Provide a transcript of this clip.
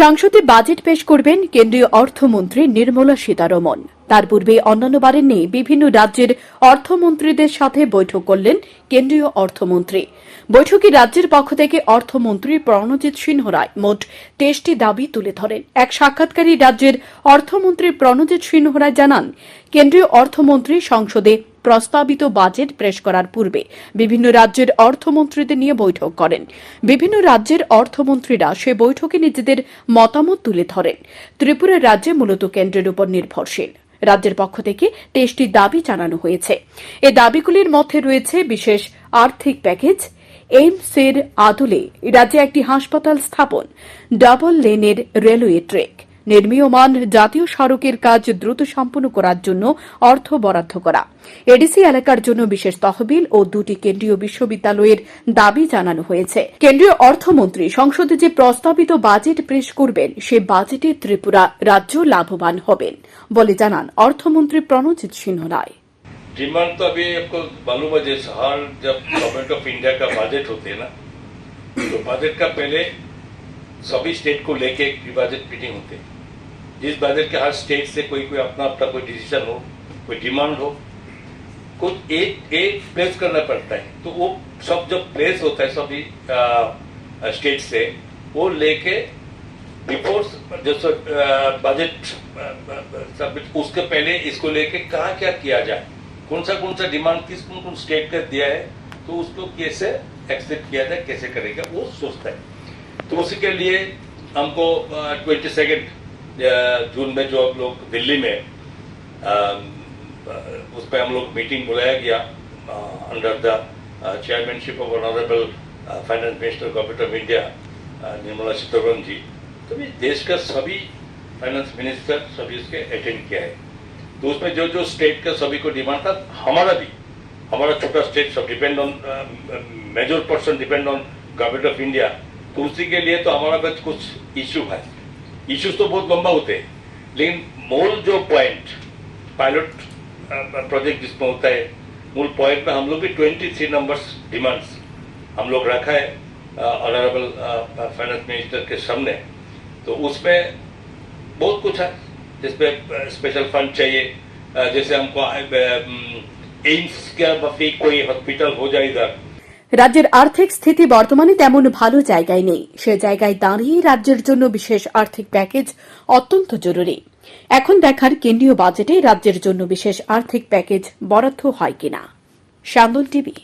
সংসদে বাজেট পেশ করবেন কেন্দ্রীয় অর্থমন্ত্রী নির্মলা সীতারমন। তার পূর্বে অন্যান্য বারের নেই, বিভিন্ন রাজ্যের অর্থমন্ত্রীদের সাথে বৈঠক করলেন কেন্দ্রীয় অর্থমন্ত্রী। বৈঠকে রাজ্যের পক্ষ থেকে অর্থমন্ত্রী প্রণজিৎ সিংহ রায় মোট তেইশটি দাবি তুলে ধরেন। এক সাক্ষাৎকারী রাজ্যের অর্থমন্ত্রী প্রণজিৎ সিংহ রায় জানান, কেন্দ্রীয় অর্থমন্ত্রী সংসদে প্রস্তাবিত বাজেট পেশ করার পূর্বে বিভিন্ন রাজ্যের অর্থমন্ত্রীদের নিয়ে বৈঠক করেন। বিভিন্ন রাজ্যের অর্থমন্ত্রীরা সে বৈঠকে নিজেদের মতামত তুলে ধরেন। ত্রিপুরা রাজ্যে মূলত কেন্দ্রের উপর নির্ভরশীল। রাজ্যের পক্ষ থেকে তেইশটি দাবি জানানো হয়েছে। এ দাবিগুলির মধ্যে রয়েছে বিশেষ আর্থিক প্যাকেজ, এইমসের আদলে রাজ্যে একটি হাসপাতাল স্থাপন, ডাবল লেনের রেলওয়ে ট্রেক নির্মীয়মান জাতীয় সড়কের কাজ দ্রুত সম্পন্ন করার জন্য অর্থ বরাদ্দ করা এডিসি এলাকার জন্য বিশেষ তহবিল ও দুটি কেন্দ্রীয় বিশ্ববিদ্যালয়ের দাবি জানানো হয়েছে কেন্দ্রীয় অর্থমন্ত্রী সংসদে যে প্রস্তাবিত বাজেট পেশ করবেন সে বাজেটে ত্রিপুরা রাজ্য লাভবান হবেন বলে জানান অর্থমন্ত্রী প্রণজিৎ সিংহ রায় डिमांड तो अभी आपको मालूम है जैसे हर जब गवर्नमेंट ऑफ इंडिया का बजट होते है ना तो बजट का पहले सभी स्टेट को लेके एक बजट मीटिंग होते है जिस बजट के हर स्टेट से कोई कोई अपना अपना कोई डिसीज़न हो, कोई डिमांड हो कुछ एक एक प्लेस करना पड़ता है। तो वो सब जब प्लेस होता है, सभी स्टेट से, वो लेके बिफोर जैसे बजट सबमिट उसके पहले इसको लेके कहा क्या किया जाए? कौन सा कौन सा डिमांड किस कौन कौन स्टेट का दिया है तो उसको कैसे एक्सेप्ट किया जाए, कैसे करेगा, वो सोचता है। तो उसी के लिए हमको ट्वेंटी सेकेंड जून में जो हम लोग दिल्ली में उस पर हम लोग मीटिंग बुलाया गया under the chairmanship of honourable finance minister government of India Nirmala Sitharaman ji. तो भी देश का सभी फाइनेंस मिनिस्टर सभी इसके अटेंड किया है। तो उसमें जो जो स्टेट का सभी को डिमांड था, हमारा भी, हमारा छोटा स्टेट सब depend on major person depend on government of India तो उसी के लिए तो हमारा कुछ इश्यू है। इश्यूज़ तो बहुत लंबा होते हैं, लेकिन मूल जो पॉइंट पायलट प्रोजेक्ट जिसमें होता है, मूल पॉइंट में हम लोग भी ट्वेंटी थ्री नंबर्स डिमांड्स हम लोग रखा है ऑनरेबल फाइनेंस मिनिस्टर के सामने। तो उसमें बहुत कुछ है, जिसमें स्पेशल फंड चाहिए जैसे हमको एम्स के कोई हॉस्पिटल हो जाए इधर রাজ্যের আর্থিক স্থিতি বর্তমানে তেমন ভালো জায়গায় নেই। সে জায়গায় দাঁড়িয়ে রাজ্যের জন্য বিশেষ আর্থিক প্যাকেজ অত্যন্ত জরুরি। এখন দেখার কেন্দ্রীয় বাজেটে রাজ্যের জন্য বিশেষ আর্থিক প্যাকেজ বরাদ্দ হয় কিনা। টিভি